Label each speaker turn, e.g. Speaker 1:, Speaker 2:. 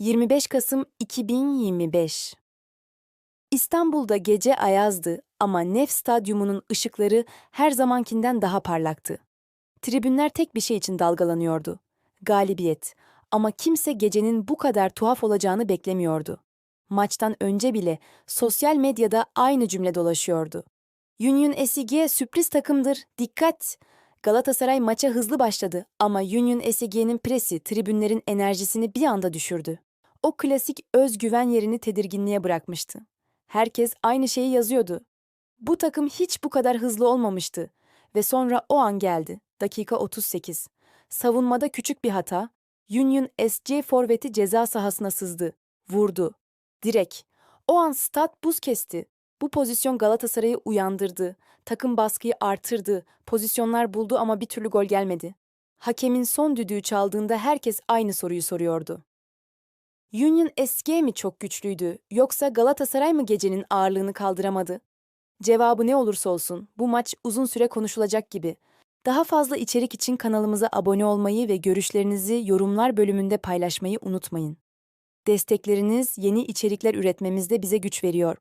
Speaker 1: 25 Kasım 2025 İstanbul'da gece ayazdı ama Nef Stadyumu'nun ışıkları her zamankinden daha parlaktı. Tribünler tek bir şey için dalgalanıyordu. Galibiyet. Ama kimse gecenin bu kadar tuhaf olacağını beklemiyordu. Maçtan önce bile sosyal medyada aynı cümle dolaşıyordu. Union SIG sürpriz takımdır, dikkat! Galatasaray maça hızlı başladı ama Union SIG'nin presi tribünlerin enerjisini bir anda düşürdü. O klasik özgüven yerini tedirginliğe bırakmıştı. Herkes aynı şeyi yazıyordu. Bu takım hiç bu kadar hızlı olmamıştı. Ve sonra o an geldi. Dakika 38. Savunmada küçük bir hata. Union SC forveti ceza sahasına sızdı. Vurdu. Direk. O an stat buz kesti. Bu pozisyon Galatasaray'ı uyandırdı. Takım baskıyı artırdı. Pozisyonlar buldu ama bir türlü gol gelmedi. Hakemin son düdüğü çaldığında herkes aynı soruyu soruyordu. Union SG mi çok güçlüydü yoksa Galatasaray mı gecenin ağırlığını kaldıramadı? Cevabı ne olursa olsun bu maç uzun süre konuşulacak gibi. Daha fazla içerik için kanalımıza abone olmayı ve görüşlerinizi yorumlar bölümünde paylaşmayı unutmayın. Destekleriniz yeni içerikler üretmemizde bize güç veriyor.